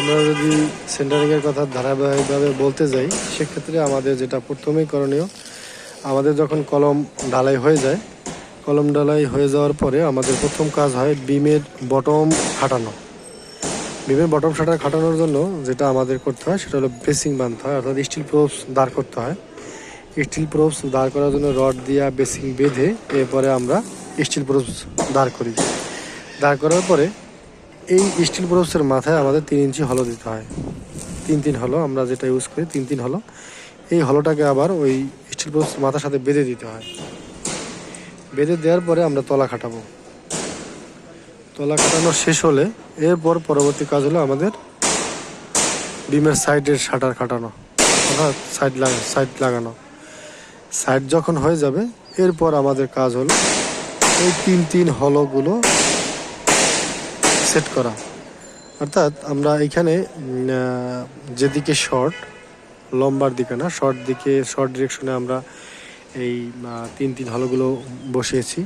আমরা যদি সেন্টারিংয়ের কথা ধারাবাহিকভাবে বলতে যাই, সেক্ষেত্রে আমাদের যেটা প্রথমেই করণীয়, আমাদের যখন কলম ঢালাই হয়ে যায়, কলম ঢালাই হয়ে যাওয়ার পরে আমাদের প্রথম কাজ হয় বিমের বটম খাটানো বিমের বটম শাটার খাটানোর জন্য যেটা আমাদের করতে হয়, সেটা হলো বেসিং বাঁধতে হয়, অর্থাৎ স্টিল প্রোপস দাঁড় করতে হয়। স্টিল প্রোপস দাঁড় করার জন্য রড দিয়া বেসিং বেঁধে এরপরে আমরা স্টিল প্রোপস দাঁড় করি। দাঁড় করার পরে এই স্টিল প্রোপসের মাথায় আমাদের তিন ইঞ্চি হলো দিতে হয়। তিন তিন হলো আমরা যেটা ইউজ করি, তিন তিন হলো। এই হলোটাকে আবার ওই স্টিল প্রোপস মাথার সাথে বেঁধে দিতে হয়। বেঁধে দেওয়ার পরে আমরা তলা খাটাবো। তলা কাটানো শেষ হলে এরপর পরবর্তী কাজ হলো আমাদের ডিমের সাইডের শাটার কাটানো অর্থাৎ সাইড সাইড লাগানো। সাইড যখন হয়ে যাবে, এরপর আমাদের কাজ হলো এই তিন তিন হলোগুলো সেট করা। অর্থাৎ আমরা এখানে যেদিকে শর্ট লম্বার দিকে না শর্ট দিকে শর্ট ডিরেকশনে আমরা এই তিন তিন হলগুলো বসিয়েছি।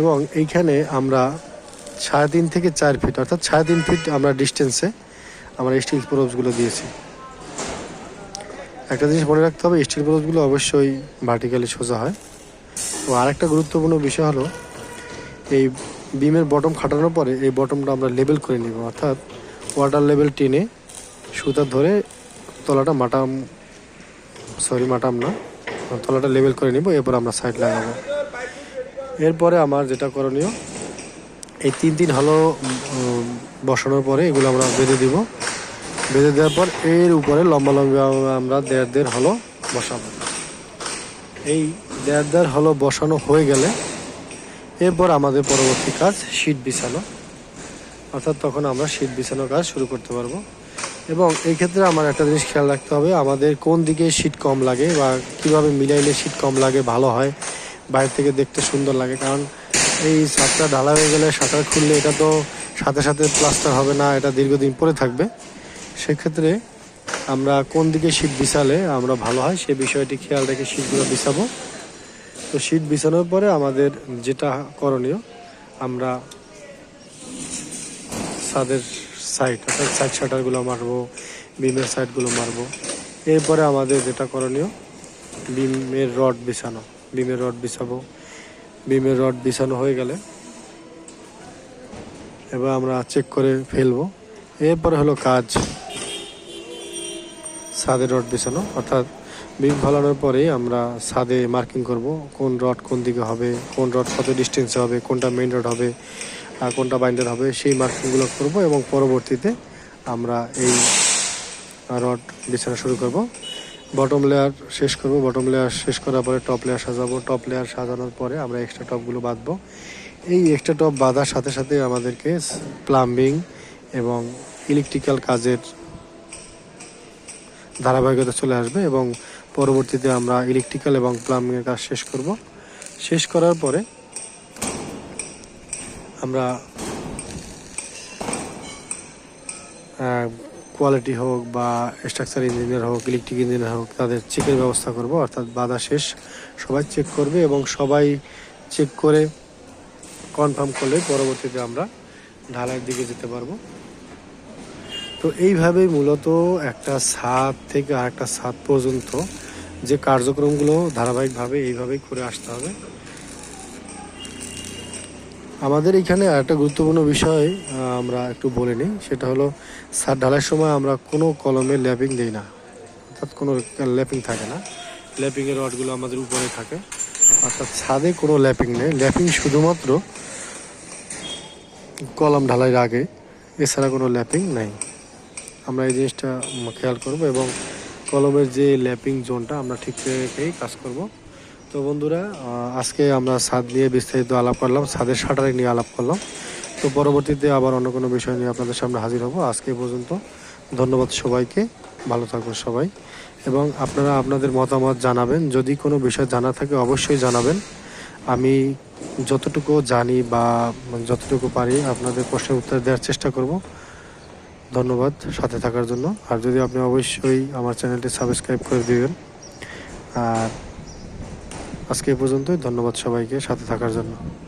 এবং এইখানে আমরা সাড়ে তিন থেকে চার ফিট অর্থাৎ সাড়ে তিন ফিট আমরা ডিস্টেন্সে আমরা স্টিল প্রোপসগুলো দিয়েছি। একটা জিনিস মনে রাখতে হবে স্টিল প্রোপসগুলো অবশ্যই ভার্টিক্যালি সোজা হয়। তো আরেকটা গুরুত্বপূর্ণ বিষয় হলো, এই বিমের বটম খাটানোর পরে এই বটমটা আমরা লেবেল করে নিব। অর্থাৎ ওয়াটার লেভেল টেনে সুতা ধরে তলাটা মাটাম সরি মাটাম না, তলাটা লেবেল করে নিব, এরপর আমরা সাইড লাগাবো। এরপরে আমার যেটা করণীয়, এই তিন তিন হলো বসানোর পরে এগুলো আমরা বেঁধে দিব। বেঁধে দেওয়ার পর এর উপরে লম্বা লম্বা আমরা দেড় দেড় হলো বসাবো। এই দেড় দেড় হলো বসানো হয়ে গেলে এরপর আমাদের পরবর্তী কাজ শীট বিছানো। অর্থাৎ তখন আমরা শীট বিছানোর কাজ শুরু করতে পারব। এবং এই ক্ষেত্রে আমার একটা জিনিস খেয়াল রাখতে হবে, আমাদের কোন দিকে শীট কম লাগে বা কীভাবে মিলাইলে শীট কম লাগে, ভালো হয়, বাইরে থেকে দেখতে সুন্দর লাগে। কারণ এই ছাদটা ঢালা হয়ে গেলে, শাটার খুললে এটা তো সাথে সাথে প্লাস্টার হবে না, এটা দীর্ঘদিন পরে থাকবে। সেক্ষেত্রে আমরা কোন দিকে শীট বিছালে আমরা ভালো হয়, সে বিষয়টি খেয়াল রেখে শীটগুলো বিছাবো। তো শীট বিছানোর পরে আমাদের যেটা করণীয়, আমরা ছাদের সাইড অর্থাৎ সাইড শাটারগুলো মারবো বিমের সাইডগুলো মারবো। এরপরে আমাদের যেটা করণীয় বিমের রড বিছানো। বিমের রড বিছাবো। বিমের রড বিছানো হয়ে গেলে এবার আমরা চেক করে ফেলব। এরপরে হলো কাজ ছাদে রড বিছানো, অর্থাৎ বিম ফলানোর পরেই আমরা ছাদে মার্কিং করব, কোন রড কোন দিকে হবে, কোন রড কত ডিস্টেন্সে হবে, কোনটা মেইন রড হবে, আর কোনটা বাইন্ডার হবে, সেই মার্কিংগুলো করব এবং পরবর্তীতে আমরা এই রড বিছানা শুরু করব। বটম লেয়ার শেষ করব। বটম লেয়ার শেষ করার পরে টপ লেয়ার সাজাবো। টপ লেয়ার সাজানোর পরে আমরা এক্সট্রা টপগুলো বাঁধবো। এই এক্সট্রা টপ বাঁধার সাথে সাথে আমাদেরকে প্লাম্বিং এবং ইলেকট্রিক্যাল কাজের ধারাবাহিকতা চলে আসবে এবং পরবর্তীতে আমরা ইলেকট্রিক্যাল এবং প্লাম্বিংয়ের কাজ শেষ করব। শেষ করার পরে আমরা কোয়ালিটি হোক বা স্ট্রাকচার ইঞ্জিনিয়ার হোক ইলেকট্রিক ইঞ্জিনিয়ার হোক, তাদের চেকের ব্যবস্থা করব, অর্থাৎ বাধা শেষ। সবাই চেক করবে এবং সবাই চেক করে কনফার্ম করলে পরবর্তীতে আমরা ঢালাইয়ের দিকে যেতে পারব। তো এইভাবেই মূলত একটা ছাদ থেকে আরেকটা ছাদ পর্যন্ত যে কার্যক্রমগুলো ধারাবাহিকভাবে এইভাবেই করে আসতে হবে। আমাদের এখানে আরেকটা গুরুত্বপূর্ণ বিষয় আমরা একটু বলে নিই। সেটা হলো ছাদ ঢালাইয়ের সময় আমরা কোনো কলমে ল্যাপিং দিই না। অর্থাৎ কোনো ল্যাপিং থাকে না। ল্যাপিংয়ের রডগুলো আমাদের উপরে থাকে। অর্থাৎ ছাদে কোনো ল্যাপিং নেই। ল্যাপিং শুধুমাত্র কলম ঢালাইয়ের আগে, এছাড়া কোনো ল্যাপিং নাই। আমরা এই জিনিসটা খেয়াল করব এবং কলমের যে ল্যাপিং জোনটা আমরা ঠিক রেখেই কাজ করব। তো বন্ধুরা আজকে আমরা ছাদ নিয়ে বিস্তারিত আলাপ করলাম ছাদের শাটারিং নিয়ে আলাপ করলাম। তো পরবর্তীতে আবার অন্য কোনো বিষয় নিয়ে আপনাদের সামনে হাজির হব। আজকে পর্যন্ত ধন্যবাদ সবাইকে, ভালো থাকবেন সবাই। এবং আপনারা আপনাদের মতামত জানাবেন। যদি কোনো বিষয় জানা থাকে অবশ্যই জানাবেন। আমি যতটুকু জানি বা যতটুকু পারি আপনাদের প্রশ্নের উত্তর দেওয়ার চেষ্টা করব। ধন্যবাদ সাথে থাকার জন্য। আর যদি আপনি অবশ্যই আমার চ্যানেলটি সাবস্ক্রাইব করে দিবেন, আর আজকে পর্যন্তই। ধন্যবাদ সবাইকে সাথে থাকার জন্য।